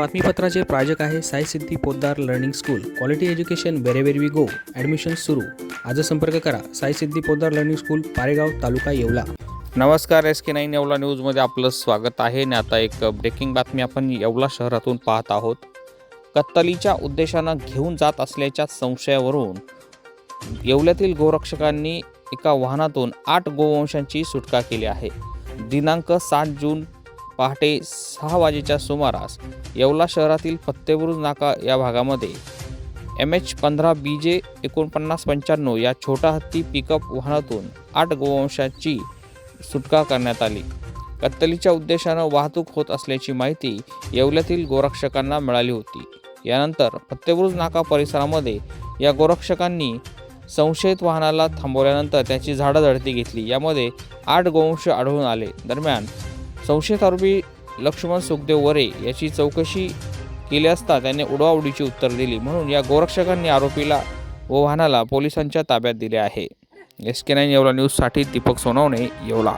बातमीपत्राचे प्रायोजक आहे Sai Siddhi Podar learning school. Quality education wherever we go admission सुरू. आज संपर्क करा. Sai Siddhi Podar learning school Paregaon taluka Yeola. नमस्कार एस के नाईन येवला न्यूजमध्ये आपलं स्वागत आहे. आणि आता एक ब्रेकिंग बातमी आपण येवला शहरातून पाहत आहोत. कत्तलीच्या उद्देशानं घेऊन जात असल्याच्या संशयावरून येवल्यातील गोरक्षकांनी एका वाहनातून आठ गोवंशांची सुटका केली आहे. दिनांक सात जून पहाटे सहा वाजेच्या सुमारास येवला शहरातील फत्तेबुरुज नाका या भागामध्ये एम एच पंधरा बी जे एकोणपन्नास पंच्याण्णव या छोटा हत्ती पिकअप वाहनातून आठ गोवंशाची सुटका करण्यात आली. कत्तलीच्या उद्देशानं वाहतूक होत असल्याची माहिती येवल्यातील गोरक्षकांना मिळाली होती. यानंतर फत्तेबुरुज नाका परिसरामध्ये या गोरक्षकांनी संशयित वाहनाला थांबवल्यानंतर त्याची झाडाझडती घेतली. यामध्ये आठ गोवंश आढळून आले. दरम्यान संशयित आरोपी लक्ष्मण सुखदेव वरे याची चौकशी केली असता त्याने उडवाउडीची उत्तर दिली. म्हणून या गोरक्षकांनी आरोपीला व वाहनाला पोलिसांच्या ताब्यात दिले आहे. एस के नाईन येवला न्यूजसाठी दीपक सोनवणे येवला.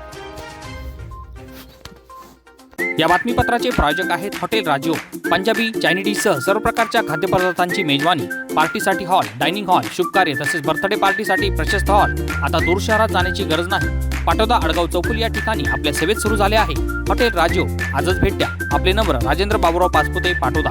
या बातमीपत्राचे प्रायोजक आहेत हॉटेल राजू पंजाबी चायनीजसह सर्व प्रकारच्या खाद्यपदार्थांची मेजवानी पार्टीसाठी हॉल डायनिंग हॉल शुभ कार्य तसेच बर्थडे पार्टीसाठी प्रशस्त हॉल. आता दूर शहरात जाण्याची गरज नाही. पाटोदा अडगाव चौकुल या ठिकाणी आपल्या सेवेत सुरू झाले आहे. हॉटेल राजीव आजच भेट द्या. आपले नंबर राजेंद्र बाबुराव पाचपुते पाटोदा.